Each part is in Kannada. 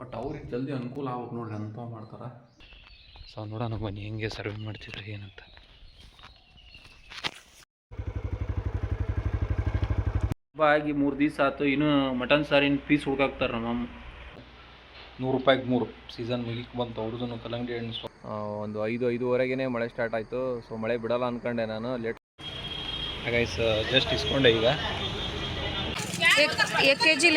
ಬಟ್ ಅವ್ರಿಗೆ ಜಲ್ದಿ ಅನುಕೂಲ ಆಗ್ಬೇಕು ನೋಡಿ ಅಂತ ಮಾಡ್ತಾರೆ. ಸೊ ನೋಡೋಣ ಬನ್ನಿ ಹೆಂಗೆ ಸರ್ವೆ ಮಾಡ್ತಿದ್ರೆ ಏನಂತ. ಆಗಿ ಮೂರು ದಿವಸ ಆಯ್ತು ಇನ್ನೂ ಮಟನ್ ಸಾರಿನ ಪೀಸ್ ಹುಡ್ಕಾಕ್ತಾರೆ ನಮ್ಮ ನೂರು ರೂಪಾಯಿಗೆ ಮೂರು. ಸೀಸನ್ ಮುಗಿಕ್ ಬಂತು ಅವ್ರದ್ದು ಕಲ್ಲಂಗಡಿ ಹಣ್ಣು ಒಂದು ಐದು ಐದುವರೆಗೇ ಮಳೆ ಸ್ಟಾರ್ಟ್ ಆಯಿತು ಸೊ ಮಳೆ ಬಿಡಲ್ಲ ಅನ್ಕೊಂಡೆ ನಾನು ಲೇಟ್ ಹಾಗಾಗಿ ಜಸ್ಟ್ ಇಸ್ಕೊಂಡೆ ಈಗ. K G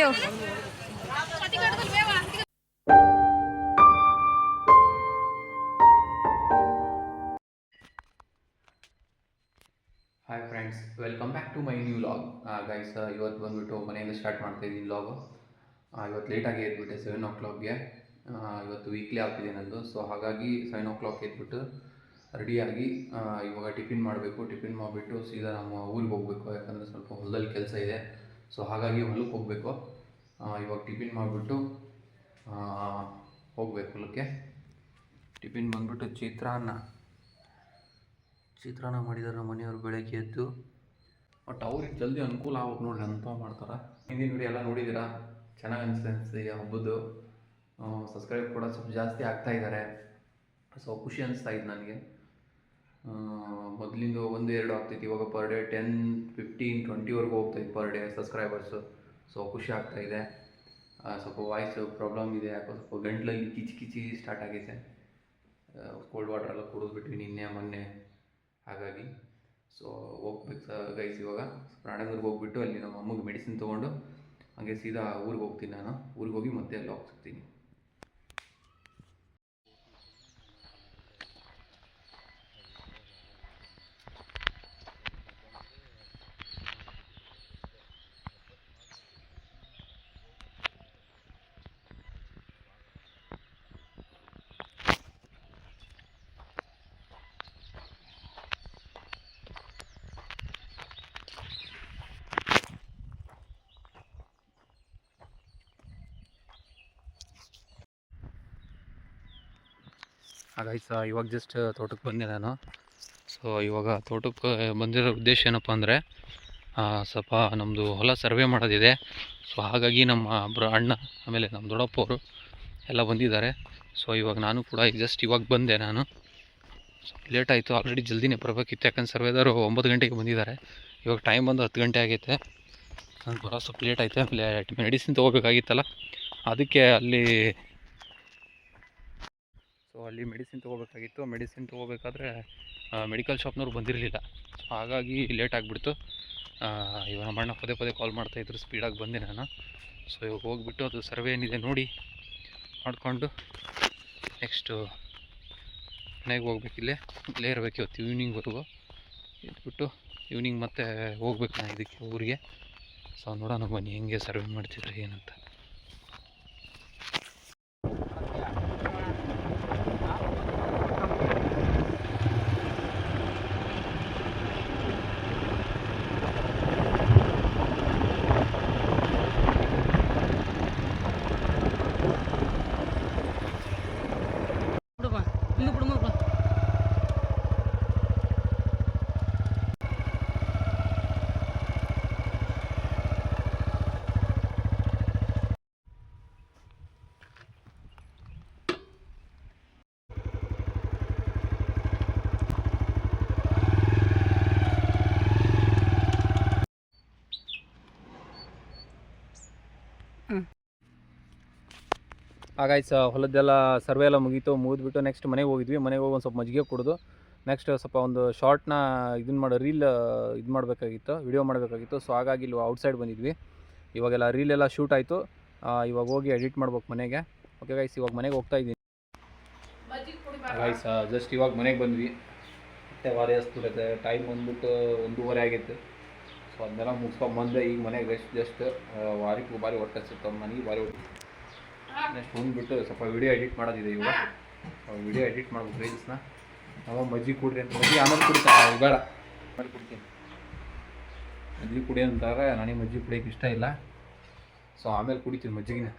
hi friends welcome back to my new log guys ಇವತ್ತು ಬಂದುಬಿಟ್ಟು ಮನೆಯಿಂದ ಸ್ಟಾರ್ಟ್ ಮಾಡ್ತಾ ಇದ್ದೀನಿ ಲಾಗು ಇವತ್ತು ಲೇಟಾಗಿ ಎದ್ಬಿಟ್ಟೆ ಸೆವೆನ್ ಓ ಕ್ಲಾಕ್ಗೆ ಇವತ್ತು ವೀಕ್ಲಿ ಆಗ್ತಿದೆ ನಂದು. ಸೊ ಹಾಗಾಗಿ ಸೆವೆನ್ ಓ ಕ್ಲಾಕ್ ಎದ್ಬಿಟ್ಟು ರೆಡಿಯಾಗಿ ಇವಾಗ ಟಿಫಿನ್ ಮಾಡಬೇಕು. ಟಿಫಿನ್ ಮಾಡಿಬಿಟ್ಟು ಸೀದಾ ನಮ್ಮ ಊರಿಗೆ ಹೋಗಬೇಕು, ಯಾಕಂದರೆ ಸ್ವಲ್ಪ ಹೊಲದಲ್ಲಿ ಕೆಲಸ ಇದೆ. ಸೊ ಹಾಗಾಗಿ ಹೊಲಕ್ಕೆ ಹೋಗಬೇಕು. ಇವಾಗ ಟಿಫಿನ್ ಮಾಡಿಬಿಟ್ಟು ಹೋಗ್ಬೇಕು ಹೊಲಕ್ಕೆ. ಟಿಫಿನ್ ಬಂದುಬಿಟ್ಟು ಚಿತ್ರಾನ್ನ. ಚಿತ್ರಾನ್ನ ಮಾಡಿದಾರೆ ನಮ್ಮ ಮನೆಯವ್ರು ಬೆಳಗ್ಗೆ ಎದ್ದು. ಬಟ್ ಅವ್ರಿಗೆ ಜಲ್ದಿ ಅನುಕೂಲ ಆಗ್ಬೇಕು ನೋಡ್ರಿ ಅಂತ ಮಾಡ್ತಾರೆ. ಹಿಂದಿನ ವಿಡಿಯೋ ಎಲ್ಲ ನೋಡಿದ್ದೀರಾ ಚೆನ್ನಾಗಿ ಅನ್ಸುತ್ತೆ ಅನಿಸ್ತು ಈ ಹಬ್ಬದ್ದು. ಸಬ್ಸ್ಕ್ರೈಬ್ ಕೂಡ ಸ್ವಲ್ಪ ಜಾಸ್ತಿ ಆಗ್ತಾ ಇದ್ದಾರೆ ಸೊ ಖುಷಿ ಅನಿಸ್ತಾ ಇದೆ ನನಗೆ. ಮೊದಲಿಂದ ಒಂದು ಎರಡು ಆಗ್ತೈತಿ ಇವಾಗ ಪರ್ ಡೇ ಟೆನ್ ಫಿಫ್ಟೀನ್ ಟ್ವೆಂಟಿವರೆಗೂ ಹೋಗ್ತೈತೆ ಪರ್ ಡೇ ಸಬ್ಸ್ಕ್ರೈಬರ್ಸು ಸೊ ಖುಷಿ ಆಗ್ತಾ ಇದೆ. ಸ್ವಲ್ಪ ವಾಯ್ಸ್ ಪ್ರಾಬ್ಲಮ್ ಇದೆ, ಯಾಕೋ ಸ್ವಲ್ಪ ಗಂಟ್ಲಲ್ಲಿ ಕಿಚಿ ಕಿಚಿ ಸ್ಟಾರ್ಟ್ ಆಗೈತೆ. ಕೋಲ್ಡ್ ವಾಟ್ರೆಲ್ಲ ಕುಡಿದ್ಬಿಟ್ವಿ ನಿನ್ನೆ, ಮೊನ್ನೆ. ಹಾಗಾಗಿ ಸೊ ಹೋಗ್ಬೇಕು ಗೈಸ್ ಇವಾಗ. ರಾಣೆಬೆನ್ನೂರಿಗೆ ಹೋಗ್ಬಿಟ್ಟು ಅಲ್ಲಿ ನಮ್ಮ ಅಮ್ಮಗೆ ಮೆಡಿಸಿನ್ ತೊಗೊಂಡು, ಹಾಗೆ ಸೀದಾ ಊರಿಗೆ ಹೋಗ್ತೀನಿ ನಾನು. ಊರಿಗೆ ಹೋಗಿ ಮತ್ತೆ ಅಲ್ಲಿ ಹೋಗಿ ಹಾಗಾಗಿ ಸ ಇವಾಗ ಜಸ್ಟ್ ತೋಟಕ್ಕೆ ಬಂದೆ ನಾನು. ಸೊ ಇವಾಗ ತೋಟಕ್ಕೆ ಬಂದಿರೋ ಉದ್ದೇಶ ಏನಪ್ಪ ಅಂದರೆ ಸ್ವಲ್ಪ ನಮ್ಮದು ಹೊಲ ಸರ್ವೆ ಮಾಡೋದಿದೆ. ಸೊ ಹಾಗಾಗಿ ನಮ್ಮ ಒಬ್ಬರು ಅಣ್ಣ, ಆಮೇಲೆ ನಮ್ಮ ದೊಡ್ಡಪ್ಪ ಅವರು ಎಲ್ಲ ಬಂದಿದ್ದಾರೆ. ಸೊ ಇವಾಗ ನಾನು ಕೂಡ ಈಗ ಜಸ್ಟ್ ಇವಾಗ ಬಂದೆ ನಾನು. ಲೇಟ್ ಆಯಿತು ಆಲ್ರೆಡಿ ಜಲ್ದಿನೇ ಬರಬೇಕಿತ್ತು. ಯಾಕಂದ್ರೆ ಸರ್ವೇದವರು ಒಂಬತ್ತು ಗಂಟೆಗೆ ಬಂದಿದ್ದಾರೆ. ಇವಾಗ ಟೈಮ್ ಬಂದು ಹತ್ತು ಗಂಟೆ ಆಗೈತೆ. ನಾನು ಬರೋ ಸ್ವಲ್ಪ ಲೇಟ್ ಆಯಿತು. ಆಮೇಲೆ ಮೆಡಿಸಿನ್ ತೊಗೋಬೇಕಾಗಿತ್ತಲ್ಲ. ಅದಕ್ಕೆ ಅಲ್ಲಿ ಸೊ ಅಲ್ಲಿ ಮೆಡಿಸಿನ್ ತೊಗೋಬೇಕಾಗಿತ್ತು. ಮೆಡಿಸಿನ್ ತೊಗೋಬೇಕಾದ್ರೆ ಮೆಡಿಕಲ್ ಶಾಪ್ನವ್ರು ಬಂದಿರಲಿಲ್ಲ. ಹಾಗಾಗಿ ಲೇಟ್ ಆಗಿಬಿಡ್ತು. ಇವಾಗ ನಮ್ಮ ಅಣ್ಣ ಪದೇ ಪದೇ ಕಾಲ್ ಮಾಡ್ತಾಯಿದ್ರು ಸ್ಪೀಡಾಗಿ ಬಂದೆ ನಾನು. ಸೊ ಇವಾಗ ಹೋಗ್ಬಿಟ್ಟು ಅದು ಸರ್ವೆ ಏನಿದೆ ನೋಡಿ. ಮಾಡಿಕೊಂಡು ನೆಕ್ಸ್ಟು ಮನೆಗೆ ಹೋಗ್ಬೇಕಿಲ್ಲೇ ಇಲ್ಲೇ. ಇರಬೇಕು ಇವತ್ತು ಈವ್ನಿಂಗ್ವರೆಗೂ ಇದ್ಬಿಟ್ಟು ಈವ್ನಿಂಗ್ ಮತ್ತೆ ಹೋಗ್ಬೇಕು ನಾನು ಇದಕ್ಕೆ ಊರಿಗೆ. ಸೊ ನೋಡೋಣ ಬನ್ನಿ ಹೆಂಗೆ ಸರ್ವೆ ಮಾಡ್ತಿದ್ರೆ ಏನಂತ. ಹಾಗಾಯ್ತು ಸ ಹೊಲದ್ದೆಲ್ಲ ಸರ್ವೆ ಎಲ್ಲ ಮುಗೀತು. ಮುಗಿದ್ಬಿಟ್ಟು ನೆಕ್ಸ್ಟ್ ಮನೆಗೆ ಹೋಗಿದ್ವಿ. ಮನೆಗೆ ಹೋಗಿ ಒಂದು ಸ್ವಲ್ಪ ಮಜ್ಜಿಗೆ ಕುಡಿದು ನೆಕ್ಸ್ಟ್ ಸ್ವಲ್ಪ ಒಂದು ಶಾರ್ಟ್ನ ಇದನ್ನ ಮಾಡೋ ರೀಲ್ ಇದು ಮಾಡಬೇಕಾಗಿತ್ತು. ವಿಡಿಯೋ ಮಾಡಬೇಕಾಗಿತ್ತು. ಸೊ ಹಾಗಾಗಿ ಇಲ್ಲಿ ಔಟ್ಸೈಡ್ ಬಂದಿದ್ವಿ. ಇವಾಗೆಲ್ಲ ರೀಲ್ ಎಲ್ಲ ಶೂಟ್ ಆಯಿತು. ಇವಾಗ ಹೋಗಿ ಎಡಿಟ್ ಮಾಡ್ಬೇಕು ಮನೆಗೆ. ಓಕೆ ಗಾಯ್ಸ್ ಇವಾಗ ಮನೆಗೆ ಹೋಗ್ತಾ ಇದ್ದೀನಿ. ಗೈಸ್ ಜಸ್ಟ್ ಇವಾಗ ಮನೆಗೆ ಬಂದ್ವಿ. ಮತ್ತೆ ವಾರಿ ಟೈಮ್ ಬಂದ್ಬಿಟ್ಟು ಒಂದೂವರೆ ಆಗಿತ್ತು. ಸೊ ಅದನ್ನೆಲ್ಲ ಮುಗಿಸ್ಕೊಂಡು ಬಂದೆ. ಈಗ ಮನೆಗೆ ರೆಸ್ಟ್ ಜಸ್ಟ್ ವಾರಕ್ಕೆ ಭಾರಿ ಹೊಟ್ಟೆ ಸಿಗ್ತಾವೆ ಮನೆಗೆ ಭಾರಿ ಹೊಟ್ಟೆ ನೆಕ್ಸ್ಟ್ ಬಂದುಬಿಟ್ಟು ಸ್ವಲ್ಪ ವಿಡಿಯೋ ಎಡಿಟ್ ಮಾಡೋದಿದೆ ಇವಾಗ. ವಿಡಿಯೋ ಎಡಿಟ್ ಮಾಡ್ಬೇಕು ರೀಲ್ಸ್ನ ಅವ ಮಜ್ಜಿ ಕುಡ್ರಿ ಅಂತ. ಮಜ್ಜಿ ಆಮೇಲೆ ಕುಡಿತಾರೆ ಬೇಡ. ಆಮೇಲೆ ಕುಡ್ತೀನಿ. ಮಜ್ಜಿ ಕುಡಿ ಅಂತಾರೆ ನನಗೆ ಮಜ್ಜಿ ಕುಡಿಯೋಕೆ ಇಷ್ಟ ಇಲ್ಲ. ಸೊ ಆಮೇಲೆ ಕುಡಿತೀನಿ ಮಜ್ಜಿಗೆ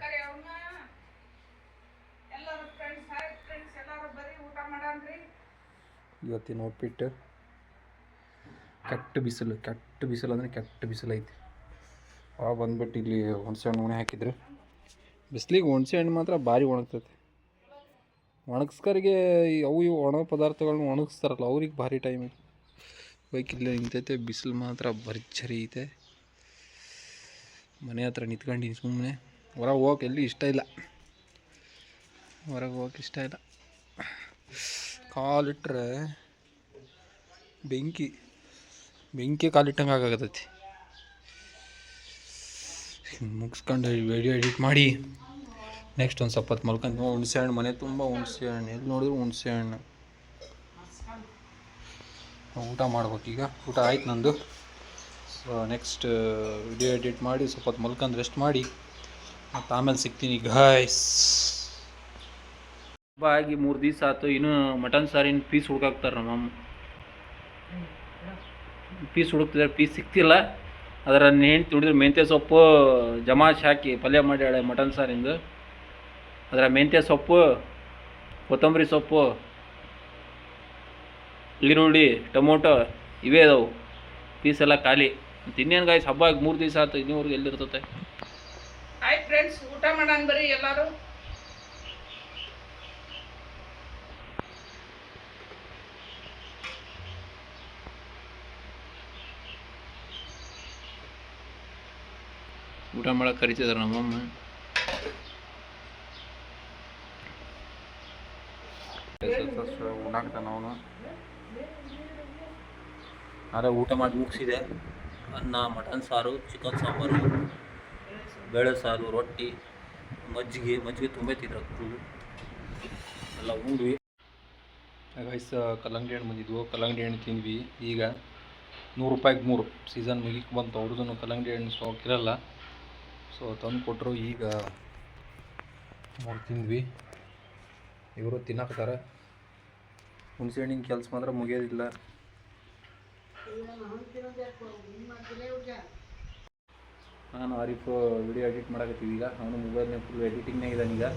ಇವತ್ತಿನ ಉಪ್ಪಿಟ್ಟು ಕೆಟ್ಟ ಬಿಸಿಲು ಕೆಟ್ಟ ಬಿಸಿಲು ಅಂದರೆ ಕೆಟ್ಟ ಬಿಸಿಲು ಐತಿ ಅವಾಗ ಬಂದ್ಬಿಟ್ಟು ಇಲ್ಲಿ ಹುಣಸೆ ಹಣ್ಣು ಉಣೆ ಹಾಕಿದ್ರು. ಬಿಸ್ಲಿಗೆ ಹುಣಸೆ ಹಣ್ಣು ಮಾತ್ರ ಭಾರಿ ಒಣಗ್ತೈತೆ. ಒಣಗಿಸ್ಕರಿಗೆ ಅವು ಇವು ಒಣ ಪದಾರ್ಥಗಳನ್ನ ಒಣಗಿಸ್ತಾರಲ್ಲ, ಅವ್ರಿಗೆ ಭಾರಿ ಟೈಮ್ ಬೈಕ್ ನಿಂತೈತೆ, ಬಿಸಿಲು ಮಾತ್ರ ಭರ್ಜರಿ ಐತೆ. ಮನೆ ಹತ್ರ ನಿಂತ್ಕೊಂಡಿನಿ ಸುಮ್ಮನೆ ಹೊರಗೆ ಹೋಗಕ್ಕೆ ಎಲ್ಲಿ ಇಷ್ಟ ಇಲ್ಲ. ಹೊರಗೆ ಹೋಗಕ್ಕೆ ಇಷ್ಟ ಇಲ್ಲ. ಕಾಲಿಟ್ರೆ ಬೆಂಕಿ ಬೆಂಕಿ ಕಾಲಿಟ್ಟಂಗೆ ಆಗತ್ತೈತಿ ಮುಗಿಸ್ಕೊಂಡು ವಿಡಿಯೋ ಎಡಿಟ್ ಮಾಡಿ. ನೆಕ್ಸ್ಟ್ ಒಂದು ಸ್ವಲ್ಪ ಹೊತ್ತು ಮಲ್ಕೊಂಡು ಹುಣಸೆ ಹಣ್ಣು ಮನೆ ತುಂಬ ಹುಣಸೆ ಹಣ್ಣು ಎಲ್ಲಿ ನೋಡಿದ್ರು ಹುಣಸೆ ಹಣ್ಣು ಊಟ ಈಗ. ಊಟ ಆಯ್ತು ನಂದು. ಸೊ ನೆಕ್ಸ್ಟ್ ವಿಡಿಯೋ ಎಡಿಟ್ ಮಾಡಿ ಸ್ವಲ್ಪ ಹೊತ್ತು ಮಲ್ಕೊಂಡು ರೆಸ್ಟ್ ಮಾಡಿ. ಮತ್ತು ಆಮೇಲೆ ಸಿಗ್ತೀನಿ ಗಾಯ್ಸ್ ಹಬ್ಬ ಆಗಿ ಮೂರು ದಿವಸ ಆಯ್ತು. ಇನ್ನೂ ಮಟನ್ ಸಾರಿನ ಪೀಸ್ ಹುಡುಕಾಕ್ತಾರೆ ನಮ್ಮಮ್ಮ ಪೀಸ್ ಹುಡುಕ್ತಿದ್ರೆ ಪೀಸ್ ಸಿಗ್ತಿಲ್ಲ. ಅದರ ನೆಂಟು ತುಡಿದ್ರೆ ಮೆಂತ್ಯ ಸೊಪ್ಪು ಜಮಾಶ್ ಹಾಕಿ ಪಲ್ಯ ಮಾಡ್ಯಾಳೆ ಮಟನ್ ಸಾರಿಂದು. ಅದರ ಮೆಂತ್ಯ ಸೊಪ್ಪು ಕೊತ್ತಂಬರಿ ಸೊಪ್ಪು ಈರುಳ್ಳಿ ಟೊಮೊಟೊ ಇವೇ ಅದಾವು ಪೀಸೆಲ್ಲ ಖಾಲಿ. ಮತ್ತು ಇನ್ನೇನು ಗಾಯ್ಸ್ ಹಬ್ಬ ಮೂರು ದಿವಸ ಆಯ್ತು ಇನ್ನೂವರೆಗೆ ಎಲ್ಲಿರ್ತತೆ? ಆಯ್ತು ಫ್ರೆಂಡ್ಸ್ ಊಟ ಮಾಡೋಣ ಬರ್ರಿ ಎಲ್ಲರೂ. ಊಟ ಮಾಡಕ್ಕೆ ಕರಿತಿದ್ದಾರೆ ನಮ್ಮಮ್ಮ. ಅವನು. ಅದೇ ಊಟ ಮಾಡಿ ಮುಗಿಸಿದೆ. ಅನ್ನ, ಮಟನ್ ಸಾರು, ಚಿಕನ್ ಸಾಂಬಾರು, ಬೇಳೆ ಸಾರು, ರೊಟ್ಟಿ, ಮಜ್ಜಿಗೆ ಮಜ್ಜಿಗೆ ತುಂಬೈತಿದ್ರು ಫುಲ್ಲು ಎಲ್ಲ ಉಂಡ್ವಿ. ಗೈಸ್ ಕಲ್ಲಂಗಡಿ ಹಣ್ಣು ಬಂದಿದ್ವು. ಕಲ್ಲಂಗಡಿ ಹಣ್ಣು ತಿಂದ್ವಿ. ಈಗ ನೂರು ರೂಪಾಯಿಗೆ ಮೂರು. ಸೀಸನ್ ಮುಗಿಕ್ ಬಂತು. ಅವ್ರದ್ದು ಕಲ್ಲಂಗಡಿ ಹಣ್ಣು ಸ್ಟಾಕ್ ಇರಲ್ಲ. ಸೊ ತಂದು ಕೊಟ್ಟರು ಈಗ ಮೂರು ತಿಂದ್ವಿ. ಇವರು ತಿನ್ನಕ್ತಾರೆ ಹುಣಸೆ ಹಣ್ಣಿನ ಕೆಲಸ ಮಾತ್ರ ಮುಗಿಯೋದಿಲ್ಲ. ನಾನು ಆರಿಫ್ ವಿಡಿಯೋ ಎಡಿಟ್ ಮಾಡಕತ್ತೀವಿ ಈಗ. ಅವನು ಮೊಬೈಲ್ನೇ ಫುಲ್ ಎಡಿಟಿಂಗ್ನಾಗ ಇದ್ದಾನೆ ಈಗ.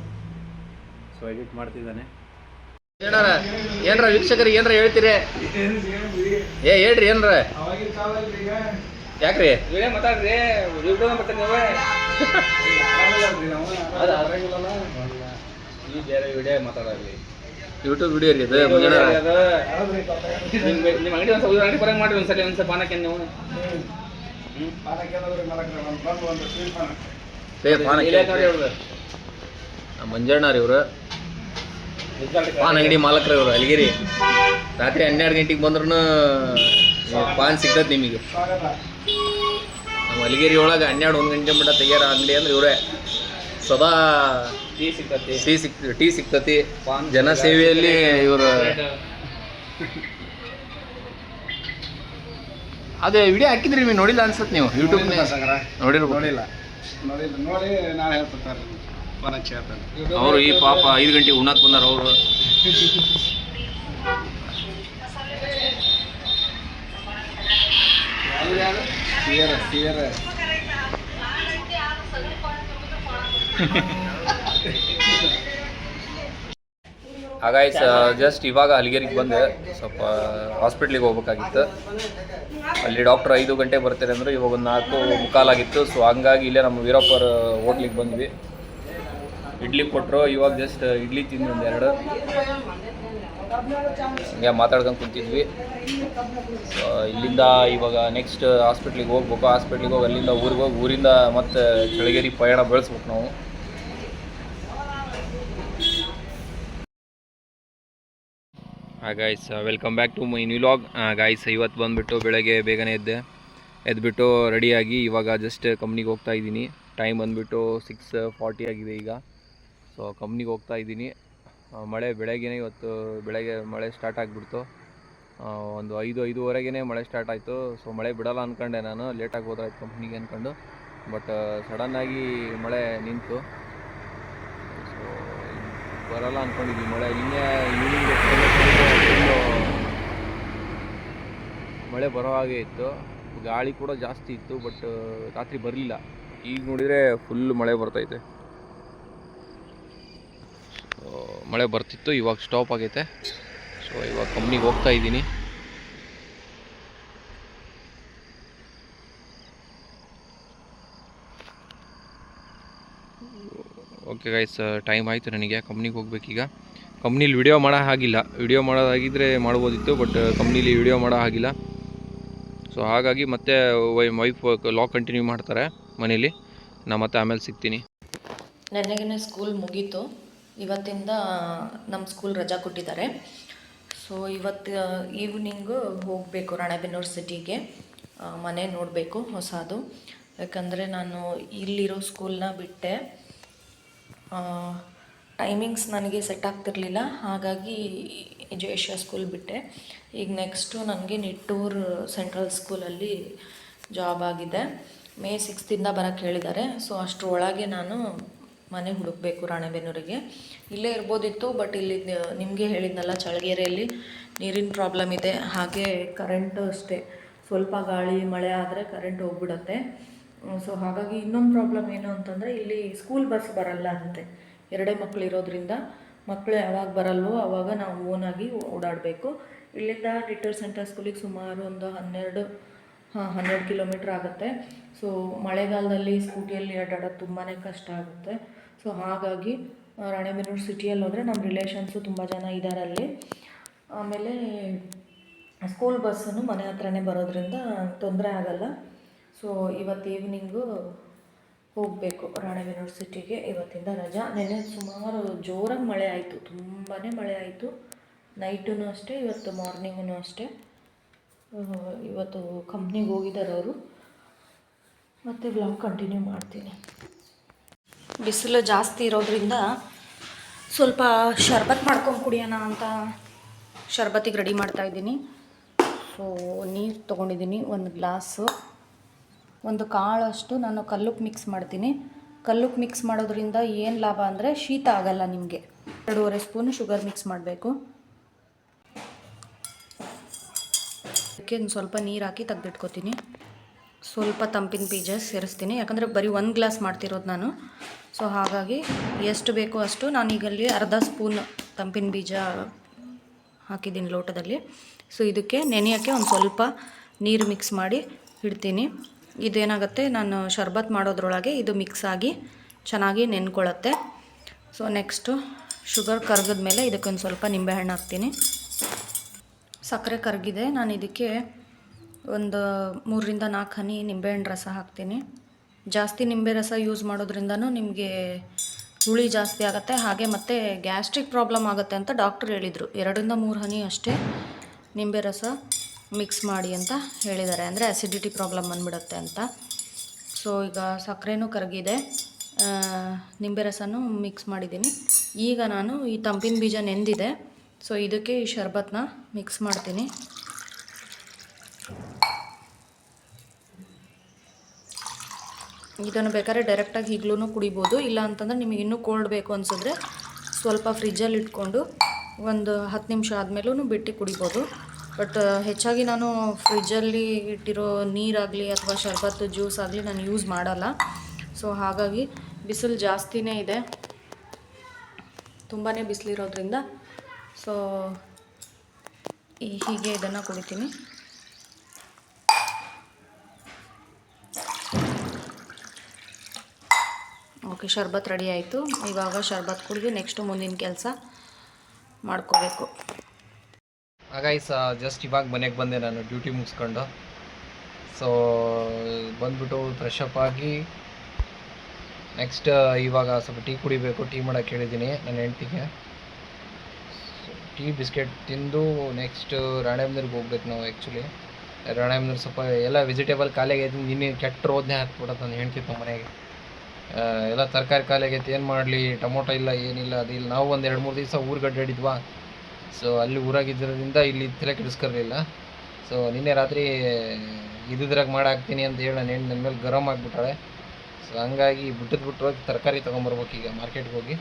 ಸೊ ಎಡಿಟ್ ಮಾಡ್ತಿದ್ದಾನೆ. ಏನಾರ? ಏನ್ರ ವೀಕ್ಷಕರಿಗೆ ಏನರ ಹೇಳ್ತೀರಿ? ಏ ಹೇಳ್ರಿ ಏನ್ರ? ಯಾಕ್ರಿ? ವಿಡಿಯೋ ಮಾತಾಡ್ರಿ. ಮಾತಾಡ್ರಿ ಈ ಬೇರೆ ವಿಡಿಯೋ ಮಾತಾಡಲಿ ಯೂಟ್ಯೂಬ್ ವಿಡಿಯೋ ರೀ ಅದು. ಮುಂಜಾನೆ ನಿಮ್ಮ ಅಂಗಡಿ ಒಂದು ಅಂಗಡಿ ಮಾಡಿರಿ ಮಾಡ್ರಿ ಒಂದ್ಸಲ ಒಂದ್ಸಲ ಪಾನಕ್ಕೆ ನೀವು. ಏ ಪಾನ ಮಂಜಣ್ಣ ರೀ ಇವ್ರು. ಪಾನ್ ಅಂಗಡಿ ಮಾಲಕ್ರ ಇವರು ಅಲ್ಲಿಗಿರಿ ರಾತ್ರಿ ಹನ್ನೆರಡು ಗಂಟೆಗೆ ಬಂದ್ರು ಪಾನ್ ಸಿಗ್ತದೆ ನಿಮಗೆ. ನಮ್ಮ ಅಲಿಗೇರಿ ಒಳಗೆ ಹನ್ನೆರಡು ಒಂದು ಗಂಟೆ ಮಟ್ಟ ತೆಗಿಯಾರ ಅಂಗಡಿ ಅಂದ್ರೆ ಇವರೇ. ಸದಾ ಟೀ ಸಿಕ್ ಟೀ ಸಿಗ್ತತಿ. ಜನ ಸೇವೆಯಲ್ಲಿ ಇವರು ಅದೇ ವಿಡಿಯೋ ಹಾಕಿದ್ರಿ ನೀವು? ನೋಡಿಲ್ಲ ಅನ್ಸತ್ ನೀವು ಯೂಟ್ಯೂಬ್ ನೋಡಿಲ್ಲ. ನೋಡಿಲ್ಲ. ನೋಡಿ ನಾನು ಹೇಳ್ತಾರೆ. ಅವರು ಈ ಪಾಪ ಐದು ಗಂಟೆಗೆ ಉಣ್ಣಕ್ ಬಂದಾರ ಅವರು. ಸಿಯರ ಸಿಯರ್ ಹಾಗಾಗಿ ಜಸ್ಟ್ ಇವಾಗ ಅಲ್ಗೇರಿಗೆ ಬಂದೆ. ಸ್ವಲ್ಪ ಹಾಸ್ಪಿಟ್ಲಿಗೆ ಹೋಗ್ಬೇಕಾಗಿತ್ತು. ಅಲ್ಲಿ ಡಾಕ್ಟ್ರ್ ಐದು ಗಂಟೆ ಬರ್ತಾರೆ ಅಂದ್ರೆ, ಇವಾಗ ಒಂದು ನಾಲ್ಕು ಮುಕ್ಕಾಲಾಗಿತ್ತು. ಸೊ ಹಂಗಾಗಿ ಇಲ್ಲೇ ನಮ್ಮ ವೀರಪ್ಪರ ಹೋಟ್ಲಿಗೆ ಬಂದ್ವಿ. ಇಡ್ಲಿ ಕೊಟ್ಟರು ಇವಾಗ ಜಸ್ಟ್ ಇಡ್ಲಿ ತಿಂದು ಒಂದು ಎರಡು. ಹಂಗೆ ಮಾತಾಡ್ಕೊಂಡು ಕುಂತಿದ್ವಿ. ಇಲ್ಲಿಂದ ಇವಾಗ ನೆಕ್ಸ್ಟ್ ಹಾಸ್ಪಿಟ್ಲಿಗೆ ಹೋಗ್ಬೇಕು. ಹಾಸ್ಪಿಟ್ಲಿಗೆ ಹೋಗಿ ಅಲ್ಲಿಂದ ಊರಿಗೆ ಹೋಗಿ, ಊರಿಂದ ಮತ್ತೆ ಚಳಗೇರಿ ಪಯಣ ಬೆಳೆಸ್ಬೇಕು ನಾವು. Guys welcome back to my new log guys ಇವತ್ತು ಬಂದುಬಿಟ್ಟು ಬೆಳಗ್ಗೆ ಬೇಗನೆ ಎದ್ದೆ. ಎದ್ಬಿಟ್ಟು ರೆಡಿಯಾಗಿ ಇವಾಗ ಜಸ್ಟ್ ಕಂಪ್ನಿಗೆ ಹೋಗ್ತಾ ಇದ್ದೀನಿ. ಟೈಮ್ ಬಂದುಬಿಟ್ಟು ಸಿಕ್ಸ್ ಫಾರ್ಟಿ ಆಗಿದೆ ಈಗ. ಸೊ ಕಂಪ್ನಿಗೆ ಹೋಗ್ತಾ ಇದ್ದೀನಿ. ಮಳೆ ಬೆಳಗ್ಗೆ ಇವತ್ತು, ಬೆಳಗ್ಗೆ ಮಳೆ ಸ್ಟಾರ್ಟ್ ಆಗಿಬಿಡ್ತು. ಒಂದು ಐದು ಐದುವರೆಗೇ ಮಳೆ ಸ್ಟಾರ್ಟ್ ಆಯಿತು. ಸೊ ಮಳೆ ಬಿಡಲ್ಲ ಅಂದ್ಕೊಂಡೆ ನಾನು. ಲೇಟಾಗಿ ಹೋದ್ರಾಯ್ತು ಕಂಪ್ನಿಗೆ ಅಂದ್ಕೊಂಡು ಬಟ್ ಸಡನ್ನಾಗಿ ಮಳೆ ನಿಂತು. ಬರಲ್ಲ ಅಂದ್ಕೊಂಡಿದ್ವಿ ಮಳೆ ಇನ್ನೇ ಈವ್ನಿಂಗ್ ಮಳೆ ಬರೋ ಹಾಗೆ ಇತ್ತು. ಗಾಳಿ ಕೂಡ ಜಾಸ್ತಿ ಇತ್ತು ಬಟ್ ರಾತ್ರಿ ಬರಲಿಲ್ಲ. ಈಗ ನೋಡಿದರೆ ಫುಲ್ ಮಳೆ ಬರ್ತೈತೆ. ಮಳೆ ಬರ್ತಿತ್ತು, ಇವಾಗ ಸ್ಟಾಪ್ ಆಗೈತೆ. ಸೊ ಇವಾಗ ಕಂಪ್ನಿಗೆ ಹೋಗ್ತಾ ಇದ್ದೀನಿ. ಓಕೆ ಗಾಯ್ಸ್ ಟೈಮ್ ಆಯಿತು ನನಗೆ ಕಂಪ್ನಿಗೆ ಹೋಗ್ಬೇಕೀಗ ಕಂಪ್ನೀಲಿ ವಿಡಿಯೋ ಮಾಡೋ ಹಾಗಿಲ್ಲ. ವಿಡಿಯೋ ಮಾಡೋದಾಗಿದ್ದರೆ ಮಾಡ್ಬೋದಿತ್ತು ಬಟ್ ಕಂಪ್ನೀಲಿ ವಿಡಿಯೋ ಮಾಡೋ ಹಾಗಿಲ್ಲ. ಸೊ ಹಾಗಾಗಿ ಮತ್ತೆ, ವೈ ವೈಫ್ ಲಾ ಕಂಟಿನ್ಯೂ ಮಾಡ್ತಾರೆ ಮನೇಲಿ. ನಾ ಮತ್ತೆ ಆಮೇಲೆ ಸಿಗ್ತೀನಿ. ನೆನ್ನೆಗೆ ಸ್ಕೂಲ್ ಮುಗೀತು. ಇವತ್ತಿಂದ ನಮ್ಮ ಸ್ಕೂಲ್ ರಜಾ ಕೊಟ್ಟಿದ್ದಾರೆ. ಸೊ ಇವತ್ತು ಈವ್ನಿಂಗು ಹೋಗಬೇಕು ರಾಣೆಬೆನ್ನೂರು ಸಿಟಿಗೆ ಮನೆ ನೋಡಬೇಕು ಹೊಸದು. ಯಾಕಂದರೆ ನಾನು ಇಲ್ಲಿರೋ ಸ್ಕೂಲ್ನ ಬಿಟ್ಟೆ. ಟೈಮಿಂಗ್ಸ್ ನನಗೆ ಸೆಟ್ ಆಗ್ತಿರಲಿಲ್ಲ. ಹಾಗಾಗಿ ಜಯೇಶ ಸ್ಕೂಲ್ ಬಿಟ್ಟೆ. ಈಗ ನೆಕ್ಸ್ಟು ನನಗೆ ನಿಟ್ಟೂರ್ ಸೆಂಟ್ರಲ್ ಸ್ಕೂಲಲ್ಲಿ ಜಾಬ್ ಆಗಿದೆ. ಮೇ ಸಿಕ್ಸ್ತಿಂದ ಬರೋಕ್ಕೆ ಹೇಳಿದ್ದಾರೆ. ಸೊ ಅಷ್ಟರೊಳಗೆ ನಾನು ಮನೆ ಹುಡುಕಬೇಕು ರಾಣೆಬೆನ್ನೂರಿಗೆ. ಇಲ್ಲೇ ಇರ್ಬೋದಿತ್ತು ಬಟ್ ಇಲ್ಲಿ ನಿಮಗೆ ಹೇಳಿದ್ನಲ್ಲ ಚಳಗೇರಿಯಲ್ಲಿ ನೀರಿನ ಪ್ರಾಬ್ಲಮ್ ಇದೆ. ಹಾಗೆ ಕರೆಂಟು ಅಷ್ಟೇ. ಸ್ವಲ್ಪ ಗಾಳಿ, ಮಳೆ ಆದರೆ ಕರೆಂಟ್ ಹೋಗ್ಬಿಡತ್ತೆ. ಸೊ ಹಾಗಾಗಿ ಇನ್ನೊಂದು ಪ್ರಾಬ್ಲಮ್ ಏನು ಅಂತಂದರೆ ಇಲ್ಲಿ ಸ್ಕೂಲ್ ಬಸ್ ಬರಲ್ಲ ಅಂತೆ. ಎರಡೇ ಮಕ್ಕಳು ಇರೋದ್ರಿಂದ ಮಕ್ಕಳು ಯಾವಾಗ ಬರಲ್ವೋ ಆವಾಗ ನಾವು ಓನಾಗಿ ಓಡಾಡಬೇಕು. ಇಲ್ಲಿಂದ ಡಿಟರ್ ಸೆಂಟರ್ ಸ್ಕೂಲಿಗೆ ಸುಮಾರು ಒಂದು ಹನ್ನೆರಡು, ಹಾಂ, ಹನ್ನೆರಡು ಕಿಲೋಮೀಟ್ರ್ ಆಗುತ್ತೆ. ಸೊ ಮಳೆಗಾಲದಲ್ಲಿ ಸ್ಕೂಟಿಯಲ್ಲಿ ಅಡ್ಡಾಡೋದು ತುಂಬಾ ಕಷ್ಟ ಆಗುತ್ತೆ. ಸೊ ಹಾಗಾಗಿ ರಾಣೆಬೆನ್ನೂರು ಸಿಟಿಯಲ್ಲಿ ಹೋದರೆ ನಮ್ಮ ರಿಲೇಷನ್ಸು ತುಂಬ ಜನ ಇದ್ದಾರೆ ಅಲ್ಲಿ. ಆಮೇಲೆ ಸ್ಕೂಲ್ ಬಸ್ಸನ್ನು ಮನೆ ಹತ್ರನೇ ಬರೋದ್ರಿಂದ ತೊಂದರೆ ಆಗಲ್ಲ. ಸೊ ಇವತ್ತು ಈವ್ನಿಂಗು ಹೋಗಬೇಕು ರಾಣೆಬೆನ್ನೂರು ಸಿಟಿಗೆ ಇವತ್ತಿಂದ ರಜಾ. ನೆನ್ನೆ ಸುಮಾರು ಜೋರಾಗಿ ಮಳೆ ಆಯಿತು. ತುಂಬಾ ಮಳೆ ಆಯಿತು. ನೈಟೂ ಅಷ್ಟೇ, ಇವತ್ತು ಮಾರ್ನಿಂಗೂ ಅಷ್ಟೇ. ಇವತ್ತು ಕಂಪ್ನಿಗೆ ಹೋಗಿದ್ದಾರೆ ಅವರು. ಮತ್ತು ಬ್ಲಾಗ್ ಕಂಟಿನ್ಯೂ ಮಾಡ್ತೀನಿ. ಬಿಸಿಲು ಜಾಸ್ತಿ ಇರೋದ್ರಿಂದ ಸ್ವಲ್ಪ ಶರ್ಬತ್ ಮಾಡ್ಕೊಂಡು ಕುಡಿಯೋಣ ಅಂತ ಶರ್ಬತ್ತಿಗೆ ರೆಡಿ ಮಾಡ್ತಾಯಿದ್ದೀನಿ ಸೊ ನೀರು ತೊಗೊಂಡಿದ್ದೀನಿ, ಒಂದು ಗ್ಲಾಸು ಒಂದು ಕಾಳಷ್ಟು ನಾನು ಕಲ್ಲುಕ್ಕೆ ಮಿಕ್ಸ್ ಮಾಡ್ತೀನಿ. ಕಲ್ಲುಕ್ಕೆ ಮಿಕ್ಸ್ ಮಾಡೋದ್ರಿಂದ ಏನು ಲಾಭ ಅಂದರೆ ಶೀತ ಆಗಲ್ಲ ನಿಮಗೆ. ಎರಡೂವರೆ ಸ್ಪೂನು ಶುಗರ್ ಮಿಕ್ಸ್ ಮಾಡಬೇಕು. ಅದಕ್ಕೆ ಸ್ವಲ್ಪ ನೀರು ಹಾಕಿ ತೆಗೆದಿಟ್ಕೋತೀನಿ. ಸ್ವಲ್ಪ ತಂಪಿನ ಬೀಜ ಸೇರಿಸ್ತೀನಿ. ಯಾಕಂದರೆ ಬರೀ ಒಂದು ಗ್ಲಾಸ್ ಮಾಡ್ತಿರೋದು ನಾನು. ಸೊ ಹಾಗಾಗಿ ಎಷ್ಟು ಬೇಕೋ ಅಷ್ಟು ನಾನೀಗಲ್ಲಿ ಅರ್ಧ ಸ್ಪೂನ್ ತಂಪಿನ ಬೀಜ ಹಾಕಿದ್ದೀನಿ ಲೋಟದಲ್ಲಿ. ಸೊ ಇದಕ್ಕೆ ನೆನೆಯೋಕ್ಕೆ ಒಂದು ಸ್ವಲ್ಪ ನೀರು ಮಿಕ್ಸ್ ಮಾಡಿ ಇಡ್ತೀನಿ. ಇದೇನಾಗುತ್ತೆ? ನಾನು ಶರ್ಬತ್ ಮಾಡೋದ್ರೊಳಗೆ ಇದು ಮಿಕ್ಸ್ ಆಗಿ ಚೆನ್ನಾಗಿ ನೆನ್ಕೊಳ್ಳುತ್ತೆ ಸೊ ನೆಕ್ಸ್ಟು ಶುಗರ್ ಕರ್ಗದ ಮೇಲೆ ಇದಕ್ಕೊಂದು ಸ್ವಲ್ಪ ನಿಂಬೆಹಣ್ಣು ಹಾಕ್ತೀನಿ. ಸಕ್ಕರೆ ಕರಗಿದೆ. ನಾನು ಇದಕ್ಕೆ ಒಂದು ಮೂರರಿಂದ ನಾಲ್ಕು ಹನಿ ನಿಂಬೆಹಣ್ಣು ರಸ ಹಾಕ್ತೀನಿ. ಜಾಸ್ತಿ ನಿಂಬೆ ರಸ ಯೂಸ್ ಮಾಡೋದ್ರಿಂದನೂ ನಿಮಗೆ ಹುಳಿ ಜಾಸ್ತಿ ಆಗುತ್ತೆ. ಹಾಗೆ ಮತ್ತೆ ಗ್ಯಾಸ್ಟ್ರಿಕ್ ಪ್ರಾಬ್ಲಮ್ ಆಗುತ್ತೆ ಅಂತ ಡಾಕ್ಟ್ರು ಹೇಳಿದರು. ಎರಡರಿಂದ ಮೂರು ಹನಿ ಅಷ್ಟೇ ನಿಂಬೆ ರಸ. ಮಿಕ್ಸ್ ಮಾಡಿ ಅಂತ ಹೇಳಿದ್ದಾರೆ. ಅಂದರೆ ಅಸಿಡಿಟಿ ಪ್ರಾಬ್ಲಮ್ ಬಂದ್ಬಿಡುತ್ತೆ ಅಂತ. ಸೊ ಈಗ ಸಕ್ಕರೆನೂ ಕರಗಿದೆ. ನಿಂಬೆ ರಸನೂ ಮಿಕ್ಸ್ ಮಾಡಿದ್ದೀನಿ. ಈಗ ನಾನು ಈ ತಂಪಿನ ಬೀಜ ನೆಂದಿದೆ. ಸೊ ಇದಕ್ಕೆ ಈ ಶರ್ಬತ್ನ ಮಿಕ್ಸ್ ಮಾಡ್ತೀನಿ. ಇದನ್ನು ಬೇಕಾದ್ರೆ ಡೈರೆಕ್ಟಾಗಿ ಈಗಲೂ ಕುಡಿಬೋದು. ಇಲ್ಲ ಅಂತಂದರೆ ನಿಮಗೆ ಇನ್ನೂ ಕೋಲ್ಡ್ ಬೇಕು ಅನಿಸಿದ್ರೆ ಸ್ವಲ್ಪ ಫ್ರಿಜ್ಜಲ್ಲಿ ಇಟ್ಕೊಂಡು ಒಂದು ಹತ್ತು ನಿಮಿಷ ಆದಮೇಲೂ ಬಿಟ್ಟು ಕುಡಿಬೋದು. ಬಟ್ ಹೆಚ್ಚಾಗಿ ನಾನು ಫ್ರಿಜ್ಜಲ್ಲಿ ಇಟ್ಟಿರೋ ನೀರಾಗಲಿ ಅಥವಾ ಶರ್ಬತ್ತು ಜ್ಯೂಸ್ ಆಗಲಿ ನಾನು ಯೂಸ್ ಮಾಡಲ್ಲ. ಸೊ, ಹಾಗಾಗಿ ಬಿಸಿಲು ಜಾಸ್ತಿನೇ ಇದೆ. ತುಂಬಾ ಬಿಸಿಲಿರೋದ್ರಿಂದ. ಸೊ ಹೀಗೆ ಇದನ್ನು ಕುಡಿತೀನಿ. ಓಕೆ, ಶರ್ಬತ್ ರೆಡಿ ಆಯಿತು. ಇವಾಗ ಶರ್ಬತ್ ಕುಡಿದು ನೆಕ್ಸ್ಟು ಮುಂದಿನ ಕೆಲಸ ಮಾಡ್ಕೋಬೇಕು. ಹಾಗಾಯ್ಸ ಜಸ್ಟ್ ಇವಾಗ ಮನೆಗೆ ಬಂದೆ ನಾನು ಡ್ಯೂಟಿ ಮುಗಿಸ್ಕೊಂಡು. ಸೊ ಬಂದ್ಬಿಟ್ಟು ಫ್ರೆಶ್ ಆಗಿ ನೆಕ್ಸ್ಟ್ ಇವಾಗ ಸ್ವಲ್ಪ ಟೀ ಕುಡಿಬೇಕು, ಟೀ ಮಾಡೋಕ್ಕೆ ಹೇಳಿದ್ದೀನಿ ನನ್ನ ಹೆಂಡ್ತಿಗೆ. ಟೀ, ಬಿಸ್ಕೆಟ್ ತಿಂದು ನೆಕ್ಸ್ಟ್ ರಾಣೆಬೆನ್ನೂರಿಗೆ ಹೋಗ್ಬೇಕು ನಾವು ಆ್ಯಕ್ಚುಲಿ ರಾಣೆಬೆನ್ನೂರು ಸ್ವಲ್ಪ ಎಲ್ಲ ವೆಜಿಟೇಬಲ್ ಖಾಲಿಯಾಗೈತೆ ನಿನ್ನೆ ಕೆಟ್ಟ ರೋದನೆ ಹಾಕ್ಬಿಡತ್ತೆ ನಾನು ಹೇಳ್ತಿತ್ತು ಮನೆಗೆ. ಎಲ್ಲ ತರಕಾರಿ ಖಾಲಿಯಾಗೈತೆ ಏನು ಮಾಡಲಿ, ಟೊಮೊಟೊ ಇಲ್ಲ, ಏನಿಲ್ಲ, ಅದಿಲ್ಲ. ನಾವು ಒಂದು ಎರಡು ಮೂರು ದಿವಸ ಊರುಗಡ್ಡೆ ಅಡ್ಡಾಡಿದ್ವಾ. ಸೊ ಅಲ್ಲಿ ಊರಾಗಿದ್ದರಿಂದ ಇಲ್ಲಿ ತಲೆ ಕೆಡಿಸ್ಕೊರ್ಲಿಲ್ಲ ಸೊ ನಿನ್ನೆ ರಾತ್ರಿ ಇದ್ರಾಗ ಮಾಡಾಕ್ತೀನಿ ಅಂತ ಹೇಳಿ ನಾನು ಹೆಣ್ಣು ನನ್ನ ಮೇಲೆ ಗರಮ್ ಆಗಿಬಿಟ್ಟಾಳೆ. ಸೊ ಹಂಗಾಗಿ ಬಿಟ್ಟದ್ದು ಬಿಟ್ಟು ಹೋಗಿ ತರಕಾರಿ ತೊಗೊಂಬರ್ಬೇಕು ಈಗ ಮಾರ್ಕೆಟ್ಗೆ ಹೋಗಿ.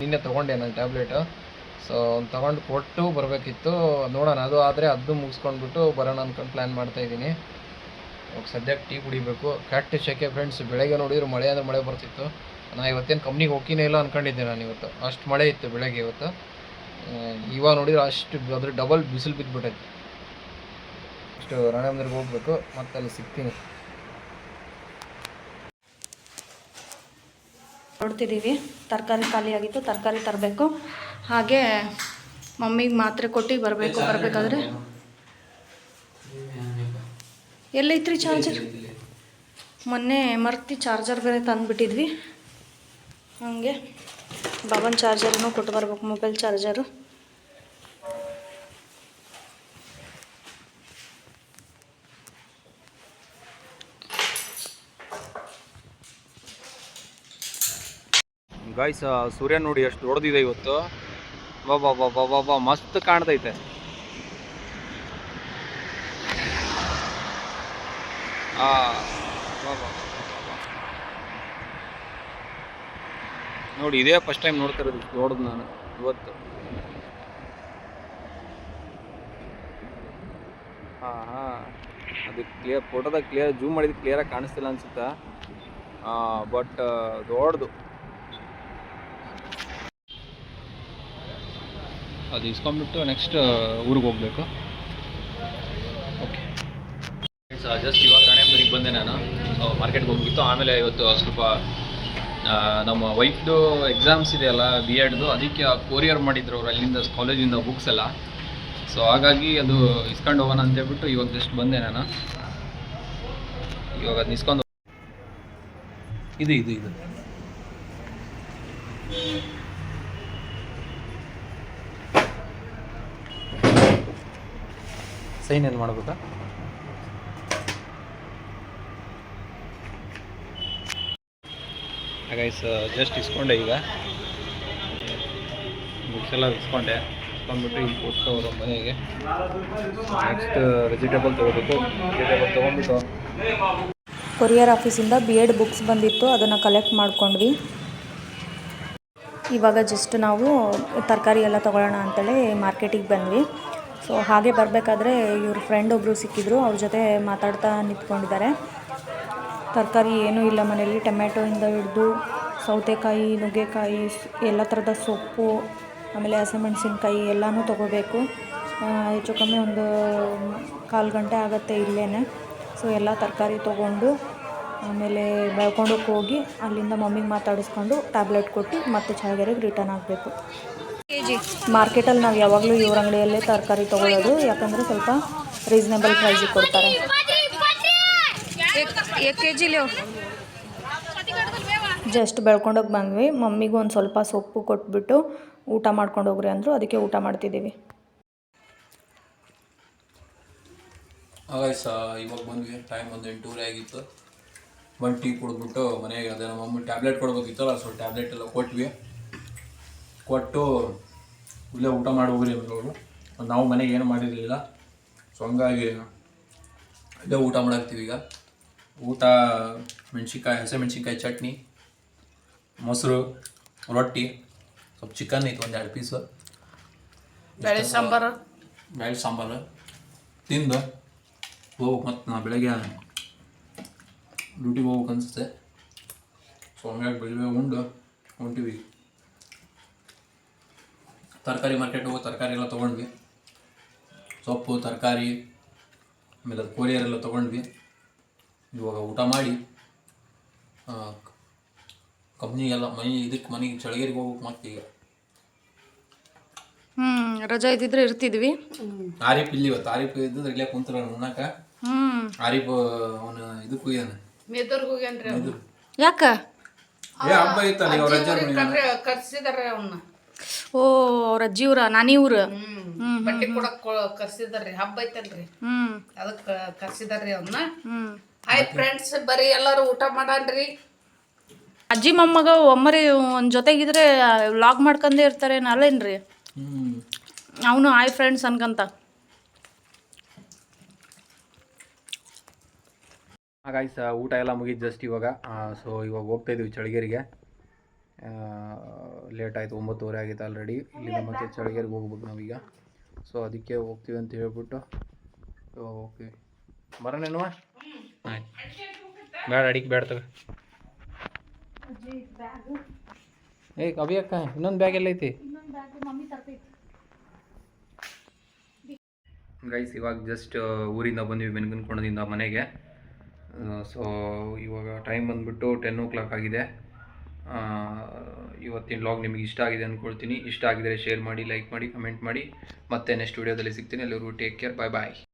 ನಿನ್ನೆ ತೊಗೊಂಡೆ ನಾನು ಟ್ಯಾಬ್ಲೆಟು. ಸೊ ಅವ್ನು ತೊಗೊಂಡು ಕೊಟ್ಟು ಬರಬೇಕಿತ್ತು. ನೋಡೋಣ, ಅದು ಆದರೆ ಅದು ಮುಗಿಸ್ಕೊಂಡ್ಬಿಟ್ಟು ಬರೋಣ ಅಂದ್ಕೊಂಡು ಪ್ಲ್ಯಾನ್ ಮಾಡ್ತಾಯಿದ್ದೀನಿ ಅವಾಗ ಸದ್ಯಕ್ಕೆ ಟೀ ಕುಡಿಬೇಕು. ಕೆಟ್ಟ ಶೆಕೆ ಫ್ರೆಂಡ್ಸ್ ಬೆಳಗ್ಗೆ ನೋಡಿದ್ರು ಮಳೆ ಅಂದರೆ ಮಳೆ ಬರ್ತಿತ್ತು. ನಾನು ಇವತ್ತೇನು ಕಂಪ್ನಿಗೆ ಹೋಗಿನೇ ಇಲ್ಲ ಅಂದ್ಕೊಂಡಿದ್ದೆ ನಾನು ಇವತ್ತು. ಅಷ್ಟು ಮಳೆ ಇತ್ತು ಬೆಳಗ್ಗೆ ಇವತ್ತು. ಇವಾಗ ನೋಡಿದ್ರೆ ಅಷ್ಟು ಅದ್ರ ಡಬಲ್ ಬಿಸಿಲು ಬಿದ್ದುಬಿಟ್ಟೈತೆ ಅಷ್ಟು ರಾಣೆಬೆನ್ನೂರಿಗೆ ಹೋಗ್ಬೇಕು, ಮತ್ತೆ ಅಲ್ಲಿ ಸಿಗ್ತೀನಿ. ನೋಡ್ತಿದ್ದೀವಿ, ತರಕಾರಿ ಖಾಲಿಯಾಗಿತ್ತು ತರಕಾರಿ ತರಬೇಕು. ಹಾಗೆ ಮಮ್ಮಿಗೆ ಮಾತ್ರೆ ಕೊಟ್ಟು ಬರಬೇಕು, ಬರಬೇಕಾದ್ರೆ. ಎಲ್ಲೈತ್ರಿ ಚಾರ್ಜರ್? ಮೊನ್ನೆ ಮರ್ತಿ ಚಾರ್ಜರ್ ಬೇರೆ ತಂದುಬಿಟ್ಟಿದ್ವಿ. ಹಾಗೆ. ಬಾಬನ್ ಚಾರ್ಜರನ್ನು ಕೊಟ್ಟು ಬರ್ಬೇಕು, ಮೊಬೈಲ್ ಚಾರ್ಜರು. ಗಾಯ್ಸ್ ಸೂರ್ಯ ನೋಡಿ ಎಷ್ಟು ದೊಡ್ಡದಿದೆ ಇವತ್ತು. ಬಾಬಾ ಬಾ ಬಾ ಬಾ ಬಾ ಬಾ ಮಸ್ತ್ ಕಾಣ್ತೈತೆ. ಆ ಬಾ ಬಾ ಬಾ ಬಾ ಬಾ. ನೋಡಿ, ಇದೇ ಫಸ್ಟ್ ಟೈಮ್ ನೋಡ್ತಾ ಇರೋದು, ನೋಡೋದು ನಾನು ಇವತ್ತು. ಹಾಂ ಹಾಂ. ಅದು ಕ್ಲಿಯರ್ ಫೋಟೋದಾಗ ಕ್ಲಿಯರ್ ಜೂಮ್ ಮಾಡಿದ್ದು ಕ್ಲಿಯರಾಗಿ ಕಾಣಿಸ್ತಿಲ್ಲ ಅನ್ಸುತ್ತಾ? ಬಟ್ ದೊಡ್ಡದು. ಅದು ಇಸ್ಕೊಂಡ್ಬಿಟ್ಟು ನೆಕ್ಸ್ಟ್ ಊರಿಗೆ ಹೋಗ್ಬೇಕು. ಓಕೆ ಜಸ್ಟ್ ಇವಾಗ ರಾಣೆಬೆನ್ನೂರಿಗೆ ಬಂದೆ ನಾನು. ಮಾರ್ಕೆಟ್ಗೆ ಹೋಗಿತ್ತು ಆಮೇಲೆ ಇವತ್ತು ಸ್ವಲ್ಪ ನಮ್ಮ ವೈಫ್ದು ಎಕ್ಸಾಮ್ಸ್ ಇದೆಯಲ್ಲ ಬಿ ಎಡ್ದು ಅದಕ್ಕೆ ಕೊರಿಯರ್ ಮಾಡಿದ್ರು ಅವರು ಅಲ್ಲಿಂದ ಕಾಲೇಜಿಂದ ಬುಕ್ಸ್ ಎಲ್ಲ. ಸೊ ಹಾಗಾಗಿ ಅದು ಇಸ್ಕೊಂಡು ಹೋಗೋಣ ಅಂತ ಹೇಳ್ಬಿಟ್ಟು ಇವಾಗ ಜಸ್ಟ್ ಬಂದೆ ನಾನು. ಇವಾಗ ಅದು ಇಸ್ಕೊಂಡು ಇದು ಇದು ಇದು. ಸೈನ್ ಏನು ಮಾಡ್ಬೇಕಾ? ಗೈಸ್ ಜಸ್ಟ್ ಇಸ್ಕೊಂಡೆ ಈಗ. ಬುಕ್ಸ್ ಎಲ್ಲ ಇಸ್ಕೊಂಡೆ. ಇಸ್ಕೊಂಡ್ಬಿಟ್ಟು ಈಗ ಅವರು ಮನೆಗೆ. ನೆಕ್ಸ್ಟ್ ವೆಜಿಟೇಬಲ್ ತೊಗೋಬೇಕು. ವೆಜಿಟೇಬಲ್ ತೊಗೊಂಡ್ಬಿಟ್ಟು. ಕೊರಿಯರ್ ಆಫೀಸಿಂದ ಬಿ ಎಡ್ ಬುಕ್ಸ್ ಬಂದಿತ್ತು, ಅದನ್ನು ಕಲೆಕ್ಟ್ ಮಾಡ್ಕೊಂಡ್ವಿ. ಇವಾಗ ಜಸ್ಟ್ ನಾವು ತರಕಾರಿ ಎಲ್ಲ ತೊಗೊಳ್ಳೋಣ ಅಂತೇಳಿ ಮಾರ್ಕೆಟಿಗೆ ಬಂದ್ವಿ. ಸೊ ಹಾಗೆ ಬರಬೇಕಾದ್ರೆ ಇವ್ರ ಫ್ರೆಂಡ್ ಒಬ್ಬರು ಸಿಕ್ಕಿದ್ರು, ಅವ್ರ ಜೊತೆ ಮಾತಾಡ್ತಾ ನಿಂತ್ಕೊಂಡಿದ್ದಾರೆ. ತರಕಾರಿ ಏನೂ ಇಲ್ಲ ಮನೆಯಲ್ಲಿ. ಟೊಮ್ಯಾಟೋಯಿಂದ ಹಿಡಿದು ಸೌತೆಕಾಯಿ ನುಗ್ಗೆಕಾಯಿ ಎಲ್ಲ ಥರದ ಸೊಪ್ಪು ಆಮೇಲೆ ಹಸಿಮೆಣ್ಸಿನ್ಕಾಯಿ ಎಲ್ಲನೂ ತೊಗೋಬೇಕು. ಹೆಚ್ಚು ಕಮ್ಮಿ ಒಂದು ಕಾಲು ಗಂಟೆ ಆಗುತ್ತೆ ಇಲ್ಲೇ ಸೊ ಎಲ್ಲ ತರಕಾರಿ ತೊಗೊಂಡು ಆಮೇಲೆ ಬೆಳ್ಕೊಂಡಕ್ಕೆ ಹೋಗಿ ಅಲ್ಲಿಂದ ಮಮ್ಮಿಗೆ ಮಾತಾಡಿಸ್ಕೊಂಡು ಟ್ಯಾಬ್ಲೆಟ್ ಕೊಟ್ಟು ಮತ್ತೆ ಚಾಗೆರೆಗೆ ರಿಟರ್ನ್ ಆಗಬೇಕು. ಮಾರ್ಕೆಟಲ್ಲಿ ನಾವು ಯಾವಾಗಲೂ ಇವ್ರ ಅಂಗಡಿಯಲ್ಲೇ ತರಕಾರಿ ತೊಗೊಳ್ಳೋದು ಯಾಕಂದರೆ ಸ್ವಲ್ಪ ರೀಸ್ನೇಬಲ್ ಪ್ರೈಸಿಗೆ ಕೊಡ್ತಾರೆ. ಕೆ ಜಿ ಜಸ್ಟ್ ಬೆಳ್ಕೊಂಡೋಗಿ ಬಂದ್ವಿ. ಮಮ್ಮಿಗೂ ಒಂದು ಸ್ವಲ್ಪ ಸೊಪ್ಪು ಕೊಟ್ಬಿಟ್ಟು ಊಟ ಮಾಡ್ಕೊಂಡು ಹೋಗ್ರಿ ಅಂದರು. ಅದಕ್ಕೆ ಊಟ ಮಾಡ್ತಿದ್ದೀವಿ. ಹಾಗಾಗಿ ಸಹ ಇವಾಗ ಬಂದ್ವಿ. ಟೈಮ್ ಒಂದು ಎಂಟೂವರೆ ಆಗಿತ್ತು. ಬಂದು ಟೀ ಕುಡಿದ್ಬಿಟ್ಟು ಮನೆಗೆ ಅದೇ ನಮ್ಮ ಮಮ್ಮಿ ಟ್ಯಾಬ್ಲೆಟ್ ಕೊಡ್ಬೇಕಿತ್ತಲ್ಲ ಸೊ ಟ್ಯಾಬ್ಲೆಟ್ ಎಲ್ಲ ಕೊಟ್ವಿ. ಕೊಟ್ಟು ಇಲ್ಲೇ ಊಟ ಮಾಡಿ ಹೋಗ್ರಿ ಅಂದ್ರು ಅವರು. ನಾವು ಮನೆಗೆ ಏನು ಮಾಡಿರಲಿಲ್ಲ. ಸೊ ಹಂಗಾಗಿ ಇಲ್ಲೇ ಊಟ ಮಾಡಾಕ್ತೀವಿ ಈಗ. ಊಟ ಮೆಣಸಿನ್ಕಾಯಿ ಹಸಿ ಮೆಣಸಿನ್ಕಾಯಿ ಚಟ್ನಿ ಮೊಸರು ರೊಟ್ಟಿ ಸ್ವಲ್ಪ ಚಿಕನ್ ಇತ್ತು ಒಂದು ಎರಡು ಪೀಸು ಬೇಳೆ ಸಾಂಬಾರು? ಬೇಳೆ ಸಾಂಬಾರು. ತಿಂದು ಹೋಗ್ಬೇಕು ಮತ್ತು ನಾ ಬೆಳಗ್ಗೆ ಡ್ಯೂಟಿಗೆ ಹೋಗ್ಬೇಕು ಅನಿಸುತ್ತೆ. ಸೊ ಹಂಗಾಗಿ ಬೆಳಿಗ್ಗೆ ಉಂಡು ಹೊಂಟಿವಿ. ತರಕಾರಿ ಮಾರ್ಕೆಟ್ ಹೋಗಿ ತರಕಾರಿ ಎಲ್ಲ ತೊಗೊಂಡ್ವಿ. ಸೊಪ್ಪು ತರಕಾರಿ ಆಮೇಲೆ ಅದು ಕೊರಿಯರ್ ಎಲ್ಲ ತೊಗೊಂಡ್ವಿ. ಇವಾಗ ಊಟ ಮಾಡಿ ಕಂಪ್ನಿಗೆಲ್ಲ ಮನೆ ಇದಕ್ಕೆ ಮನೆಗೆ ಚಳಗೇರಿಗೆ ಹೋಗ್ಬೇಕು ಮತ್ತೆ ಈಗ. ಹ್ಞೂ ರಜಾ ಇದ್ದಿದ್ರೆ ಇರ್ತಿದ್ವಿ. ಆರಿಫ್ ಇಲ್ಲಿ ಇವತ್ತು ಆರಿಫ್ ಇದ್ದಿದ್ರೆ ಇಲ್ಲೇ ಕುಂತರ ಉಣ್ಣಾಕ. ಆರಿಫ್ ಅವನ ಇದಕ್ಕೆ ಹೋಗ್ಯಾನ. ಮೆದೂರ್ಗ್ ಹೋಗ್ಯಾನ್ರಿ ಅವ್ನು. ಯಾಕ? ಏ ಹಬ್ಬ ಇತ್ತಲ್ಲ ಇವ್ರ ರಜೆ ಕರ್ರೆ ಕರ್ಸಿದಾರೆ ಅವನ್ನ ಓ ಅವ್ರ ನಾನಿ ನಾನಿವ್ರ ಹ್ಮ್. ಬಟ್ಟೆ ಕೊಡಕ್ ಕರ್ಸಿದಾರ್ರಿ ಹಬ್ಬ ಐತಲ್ರಿ. ಹ್ಮ್. ಅದಕ್ಕ ಕರ್ಸಿದಾರ್ರಿ ಅವನ್ನ ಹ್ಞೂ ಹಾಯ್ ಫ್ರೆಂಡ್ಸ್ ಬರೀ ಎಲ್ಲರೂ ಊಟ ಮಾಡಾನ್ರಿ ಅಜ್ಜಿ ಮೊಮ್ಮಗ ಒಮ್ಮರಿ ಒಂದು ಜೊತೆಗಿದ್ರೆ ಲಾಗ್ ಮಾಡ್ಕೊಂಡೇ ಇರ್ತಾರೆ ಅಲ್ಲೇನ್ರಿ ಹ್ಮ್. ಅವನು ಆಯ್ ಫ್ರೆಂಡ್ಸ್ ಅನ್ಕಂತ. ಹಾಗಾಗಿ ಸಹ ಊಟ ಎಲ್ಲ ಮುಗಿದು ಜಸ್ಟ್ ಇವಾಗ. ಸೊ ಇವಾಗ ಹೋಗ್ತಾ ಇದೀವಿ ಚಳಿಗೇರಿಗೆ. ಲೇಟ್ ಆಯಿತು ಒಂಬತ್ತುವರೆ ಆಗಿತ್ತು ಆಲ್ರೆಡಿ ಇಲ್ಲಿಂದ ಮತ್ತೆ ಚಳಿಗೇರಿಗೆ ಹೋಗ್ಬೇಕು ನಾವೀಗ. ಸೊ ಅದಕ್ಕೆ ಹೋಗ್ತೀವಿ ಅಂತ ಹೇಳ್ಬಿಟ್ಟು. ಸೊ ಹೋಗ್ತೀವಿ ಬರೋಣೇನು ಆಯ್ತು. ಬೇಡ, ಅಡಿಗೆ ಬೇಡ ತಗ. ಏ ಅಭಿ ಅಕ್ಕ, ಇನ್ನೊಂದು ಬ್ಯಾಗ್ ಎಲ್ಲ ಐತಿ. ಗೈಸ್ ಇವಾಗ ಜಸ್ಟ್ ಊರಿಂದ ಬಂದ್ವಿ ಬೆನ್ಗನ್ಕೊಂಡದಿಂದ ಮನೆಗೆ. ಸೊ ಇವಾಗ ಟೈಮ್ ಬಂದುಬಿಟ್ಟು ಟೆನ್ ಓ ಕ್ಲಾಕ್ ಆಗಿದೆ ಇವತ್ತಿನ ಲಾಗ್ ನಿಮಗೆ ಇಷ್ಟ ಆಗಿದೆ ಅಂದ್ಕೊಳ್ತೀನಿ ಇಷ್ಟ ಆಗಿದರೆ ಶೇರ್ ಮಾಡಿ ಲೈಕ್ ಮಾಡಿ ಕಮೆಂಟ್ ಮಾಡಿ. ಮತ್ತೆ ನೆಕ್ಸ್ಟ್ ವೀಡಿಯೋದಲ್ಲಿ ಸಿಗ್ತೀನಿ. ಎಲ್ಲರಿಗೂ ಟೇಕ್ ಕೇರ್ ಬಾಯ್ ಬಾಯ್